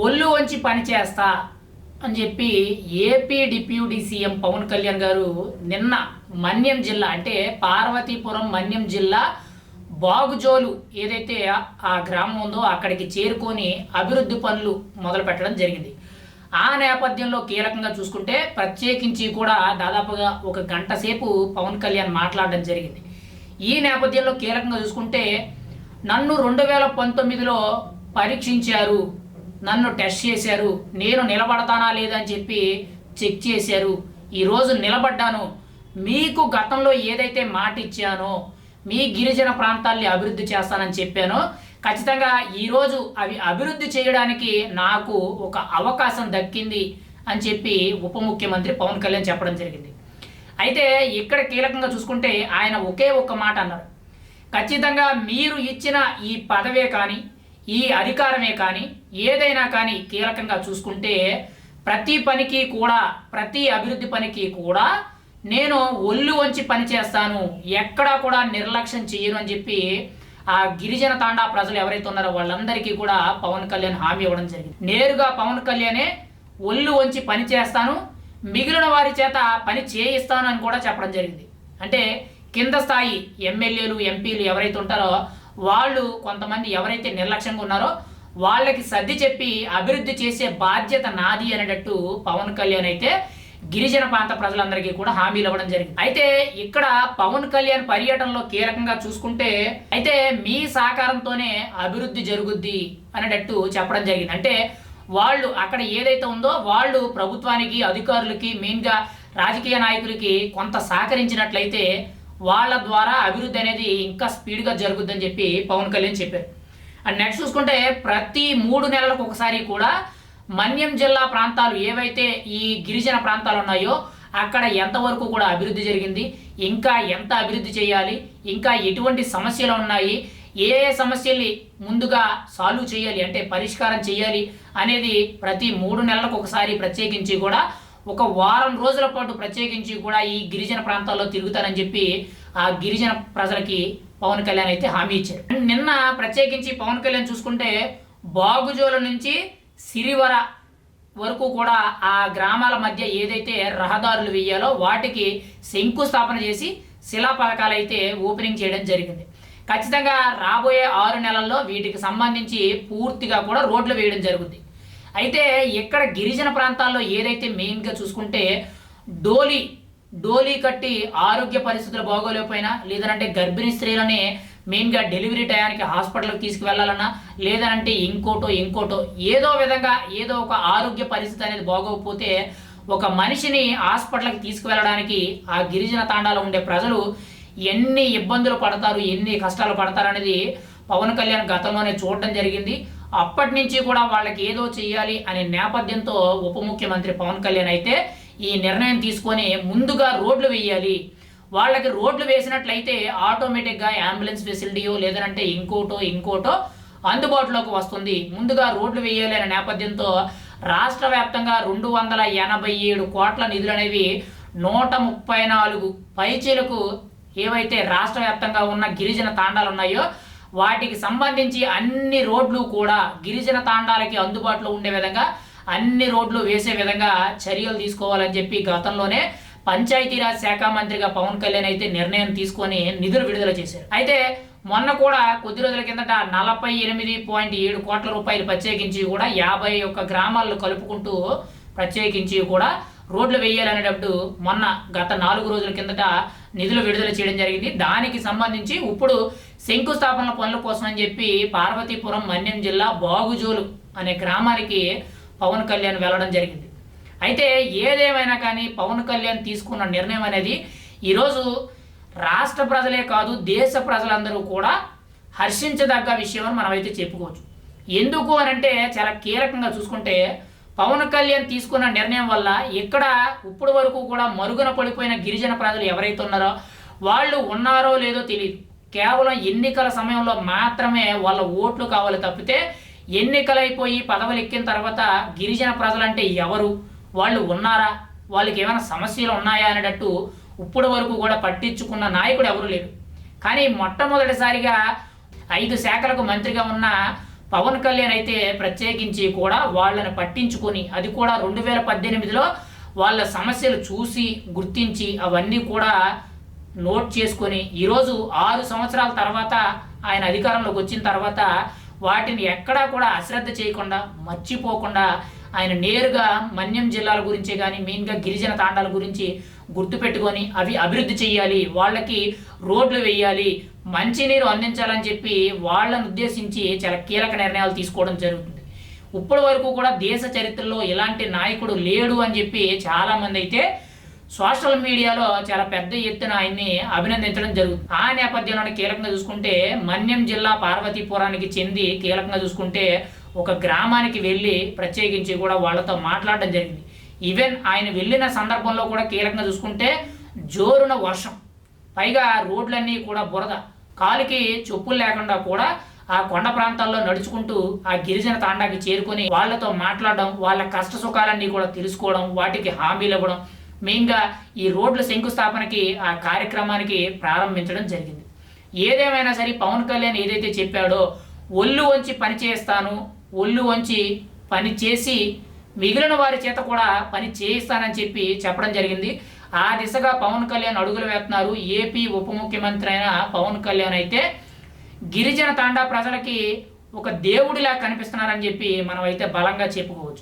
ఒళ్ళు వంచి పని చేస్తా అని చెప్పి AP deputy CM Pawan Kalyan garu నిన్న మన్యం జిల్లా అంటే పార్వతీపురం మన్యం జిల్లా బాగుజోలు ఏదైతే ఆ- ఆ గ్రామం ఉందో అక్కడికి చేరుకొని అభివృద్ధి పనులు మొదలు పెట్టడం జరిగింది. ఆ నేపథ్యంలో కీలకంగా చూసుకుంటే ప్రత్యేకించి కూడా దాదాపుగా ఒక గంట సేపు పవన్ కళ్యాణ్ మాట్లాడడం జరిగింది. ఈ నేపథ్యంలో కీలకంగా చూసుకుంటే నన్ను రెండు వేల పంతొమ్మిదిలో పరీక్షించారు నన్ను టెస్ట్ చేశారు. నేను నిలబడతానా లేదని చెప్పి చెక్ చేశారు. ఈరోజు నిలబడ్డాను. మీకు గతంలో ఏదైతే మాట ఇచ్చానో మీ గిరిజన ప్రాంతాల్ని అభివృద్ధి చేస్తానని చెప్పానో ఖచ్చితంగా ఈరోజు అవి అభివృద్ధి చేయడానికి నాకు ఒక అవకాశం దక్కింది అని చెప్పి ఉప ముఖ్యమంత్రి పవన్ కళ్యాణ్ చెప్పడం జరిగింది. అయితే ఇక్కడ కీలకంగా చూసుకుంటే ఆయన ఒకే ఒక్క మాట అన్నారు. ఖచ్చితంగా మీరు ఇచ్చిన ఈ పదవే కానీ ఈ అధికారమే కానీ ఏదైనా కానీ కీలకంగా చూసుకుంటే ప్రతి పనికి కూడా ప్రతి అభివృద్ధి పనికి కూడా నేను ఒళ్ళు వంచి పని చేస్తాను ఎక్కడా కూడా నిర్లక్ష్యం చేయను అని చెప్పి ఆ గిరిజన తాండా ప్రజలు ఎవరైతే ఉన్నారో వాళ్ళందరికీ కూడా పవన్ కళ్యాణ్ హామీ ఇవ్వడం జరిగింది. నేరుగా పవన్ కళ్యాణే ఒళ్ళు వంచి పని చేస్తాను మిగిలిన వారి చేత పని చేయిస్తాను అని కూడా చెప్పడం జరిగింది. అంటే కింద స్థాయి ఎమ్మెల్యేలు ఎంపీలు ఎవరైతే ఉంటారో వాళ్ళు కొంతమంది ఎవరైతే నిర్లక్ష్యంగా ఉన్నారో వాళ్ళకి సర్ది చెప్పి అభివృద్ధి చేసే బాధ్యత నాది అనేటట్టు పవన్ కళ్యాణ్ అయితే గిరిజన ప్రాంత ప్రజలందరికీ కూడా హామీలు ఇవ్వడం జరిగింది. అయితే ఇక్కడ పవన్ కళ్యాణ్ పర్యటనలో కీలకంగా చూసుకుంటే అయితే మీ సహకారంతోనే అభివృద్ధి జరుగుద్ది అనేటట్టు చెప్పడం జరిగింది. అంటే వాళ్ళు అక్కడ ఏదైతే ఉందో వాళ్ళు ప్రభుత్వానికి అధికారులకి మెయిన్గా రాజకీయ నాయకులకి కొంత సహకరించినట్లయితే వాళ్ళ ద్వారా అభివృద్ధి అనేది ఇంకా స్పీడ్గా జరుగుద్దని చెప్పి పవన్ కళ్యాణ్ చెప్పారు. అండ్ నెక్స్ట్ చూసుకుంటే ప్రతి మూడు నెలలకు ఒకసారి కూడా మన్యం జిల్లా ప్రాంతాలు ఏవైతే ఈ గిరిజన ప్రాంతాలు ఉన్నాయో అక్కడ ఎంతవరకు కూడా అభివృద్ధి జరిగింది ఇంకా ఎంత అభివృద్ధి చేయాలి ఇంకా ఎటువంటి సమస్యలు ఉన్నాయి ఏ ఏ సమస్యల్ని ముందుగా సాల్వ్ చేయాలి అంటే పరిష్కారం చేయాలి అనేది ప్రతి మూడు నెలలకు ఒకసారి ప్రత్యేకించి కూడా ఒక వారం రోజుల పాటు ప్రత్యేకించి కూడా ఈ గిరిజన ప్రాంతాల్లో తిరుగుతానని చెప్పి ఆ గిరిజన ప్రజలకి పవన్ కళ్యాణ్ అయితే హామీ ఇచ్చారు. నిన్న ప్రత్యేకించి పవన్ కళ్యాణ్ చూసుకుంటే బాగుజోల నుంచి సిరివర వరకు కూడా ఆ గ్రామాల మధ్య ఏదైతే రహదారులు వేయాలో వాటికి శంకుస్థాపన చేసి శిలా పథకాలు అయితే ఓపెనింగ్ చేయడం జరిగింది. ఖచ్చితంగా రాబోయే ఆరు నెలల్లో వీటికి సంబంధించి పూర్తిగా కూడా రోడ్లు వేయడం జరుగుద్ది. అయితే ఇక్కడ గిరిజన ప్రాంతాల్లో ఏదైతే మెయిన్గా చూసుకుంటే డోలీ డోలీ కట్టి ఆరోగ్య పరిస్థితులు బాగోలేకపోయినా లేదంటే గర్భిణీ స్త్రీలని మెయిన్గా డెలివరీ టయానికి హాస్పిటల్కి తీసుకువెళ్ళాలన్నా లేదంటే ఇంకోటో ఇంకోటో ఏదో విధంగా ఏదో ఒక ఆరోగ్య పరిస్థితి అనేది బాగోకపోతే ఒక మనిషిని హాస్పిటల్కి తీసుకువెళ్ళడానికి ఆ గిరిజన తాండాలో ఉండే ప్రజలు ఎన్ని ఇబ్బందులు పడతారు ఎన్ని కష్టాలు పడతారు అనేది పవన్ కళ్యాణ్ గతంలోనే చూడడం జరిగింది. అప్పటి నుంచి కూడా వాళ్ళకి ఏదో చేయాలి అనే నేపథ్యంతో ఉప ముఖ్యమంత్రి పవన్ కళ్యాణ్ అయితే ఈ నిర్ణయం తీసుకొని ముందుగా రోడ్లు వేయాలి. వాళ్ళకి రోడ్లు వేసినట్లయితే ఆటోమేటిక్గా అంబులెన్స్ ఫెసిలిటీయో లేదంటే ఇంకోటో ఇంకోటో అందుబాటులోకి వస్తుంది. ముందుగా రోడ్లు వేయాలి అనే నేపథ్యంతో రాష్ట్ర వ్యాప్తంగా రెండు వందల ఎనభై ఏడు కోట్ల నిధులు అనేవి నూట ముప్పై నాలుగు పైచీలకు ఏవైతే రాష్ట్ర వ్యాప్తంగా ఉన్న గిరిజన తాండాలు ఉన్నాయో వాటికి సంబంధించి అన్ని రోడ్లు కూడా గిరిజన తాండాలకి అందుబాటులో ఉండే విధంగా అన్ని రోడ్లు వేసే విధంగా చర్యలు తీసుకోవాలని చెప్పి గతంలోనే పంచాయతీరాజ్ శాఖ మంత్రిగా పవన్ కళ్యాణ్ అయితే నిర్ణయం తీసుకొని నిధులు విడుదల చేశారు. అయితే మొన్న కూడా కొద్ది రోజుల కిందట నలభై ఎనిమిది పాయింట్ ఏడు కోట్ల రూపాయలు ప్రత్యేకించి కూడా యాభై ఒక్క గ్రామాలను కలుపుకుంటూ ప్రత్యేకించి కూడా రోడ్లు వేయాలనేటప్పుడు మొన్న గత నాలుగు రోజుల కిందట నిధులు విడుదల చేయడం జరిగింది. దానికి సంబంధించి ఇప్పుడు శంకుస్థాపన పనుల కోసం అని చెప్పి పార్వతీపురం మన్యం జిల్లా బాగుజోలు అనే గ్రామానికి పవన్ కళ్యాణ్ వెళ్ళడం జరిగింది. అయితే ఏదేమైనా కానీ పవన్ కళ్యాణ్ తీసుకున్న నిర్ణయం అనేది ఈరోజు రాష్ట్ర ప్రజలే కాదు దేశ ప్రజలందరూ కూడా హర్షించదగ్గ విషయం అని మనమైతే చెప్పుకోవచ్చు. ఎందుకు అని అంటే చాలా కీలకంగా చూసుకుంటే పవన్ కళ్యాణ్ తీసుకున్న నిర్ణయం వల్ల ఇక్కడ ఇప్పుడు వరకు కూడా మరుగున పడిపోయిన గిరిజన ప్రజలు ఎవరైతే ఉన్నారో వాళ్ళు ఉన్నారో లేదో తెలియదు కేవలం ఎన్నికల సమయంలో మాత్రమే వాళ్ళ ఓట్లు కావాలి తప్పితే ఎన్నికలైపోయి పదవులు ఎక్కిన తర్వాత గిరిజన ప్రజలంటే ఎవరు? వాళ్ళు ఉన్నారా? వాళ్ళకి ఏమైనా సమస్యలు ఉన్నాయా అనేటట్టు ఇప్పుడు వరకు కూడా పట్టించుకున్న నాయకుడు ఎవరు లేరు. కానీ మొట్టమొదటిసారిగా ఐదు శాఖలకు మంత్రిగా ఉన్న పవన్ కళ్యాణ్ అయితే ప్రత్యేకించి కూడా వాళ్ళని పట్టించుకొని అది కూడా రెండు వేల పద్దెనిమిదిలో వాళ్ళ సమస్యలు చూసి గుర్తించి అవన్నీ కూడా నోట్ చేసుకొని ఈరోజు ఆరు సంవత్సరాల తర్వాత ఆయన అధికారంలోకి వచ్చిన తర్వాత వాటిని ఎక్కడా కూడా అశ్రద్ధ చేయకుండా మర్చిపోకుండా ఆయన నేరుగా మన్యం జిల్లాల గురించే కానీ మెయిన్గా గిరిజన తాండాల గురించి గుర్తుపెట్టుకొని అవి అభివృద్ధి చేయాలి వాళ్ళకి రోడ్లు వేయాలి మంచినీరు అందించాలని చెప్పి వాళ్ళని ఉద్దేశించి చాలా కీలక నిర్ణయాలు తీసుకోవడం జరుగుతుంది. ఇప్పటి వరకు కూడా దేశ చరిత్రలో ఇలాంటి నాయకుడు లేడు అని చెప్పి చాలామంది అయితే సోషల్ మీడియాలో చాలా పెద్ద ఎత్తున ఆయన్ని అభినందించడం జరుగుతుంది. ఆ నేపథ్యంలో కీలకంగా చూసుకుంటే మన్యం జిల్లా పార్వతీపురానికి చెంది కీలకంగా చూసుకుంటే ఒక గ్రామానికి వెళ్ళి ప్రత్యేకించి కూడా వాళ్ళతో మాట్లాడడం జరిగింది. ఈవెన్ ఆయన వెళ్ళిన సందర్భంలో కూడా కీలకంగా చూసుకుంటే జోరున వర్షం. పైగా రోడ్లన్నీ కూడా బురద. కాలికి చెప్పులు లేకుండా కూడా ఆ కొండ ప్రాంతాల్లో నడుచుకుంటూ ఆ గిరిజన తాండాకి చేరుకొని వాళ్ళతో మాట్లాడడం వాళ్ళ కష్ట సుఖాలన్నీ కూడా తెలుసుకోవడం వాటికి హామీలు ఇవ్వడం మెయిన్గా ఈ రోడ్ల శంకుస్థాపనకి ఆ కార్యక్రమానికి ప్రారంభించడం జరిగింది. ఏదేమైనా సరే పవన్ కళ్యాణ్ ఏదైతే చెప్పాడో ఒళ్ళు వంచి పని చేస్తాను ఒళ్ళు వంచి పని చేసి మిగిలిన వారి చేత కూడా పని చేయిస్తానని చెప్పి చెప్పడం జరిగింది. ఆ దిశగా పవన్ కళ్యాణ్ అడుగులు వేస్తున్నారు. ఏపీ ఉప ముఖ్యమంత్రి అయిన పవన్ కళ్యాణ్ అయితే గిరిజన తాండా ప్రజలకి ఒక దేవుడిలా కనిపిస్తున్నారని చెప్పి మనం అయితే బలంగా చెప్పుకోవచ్చు.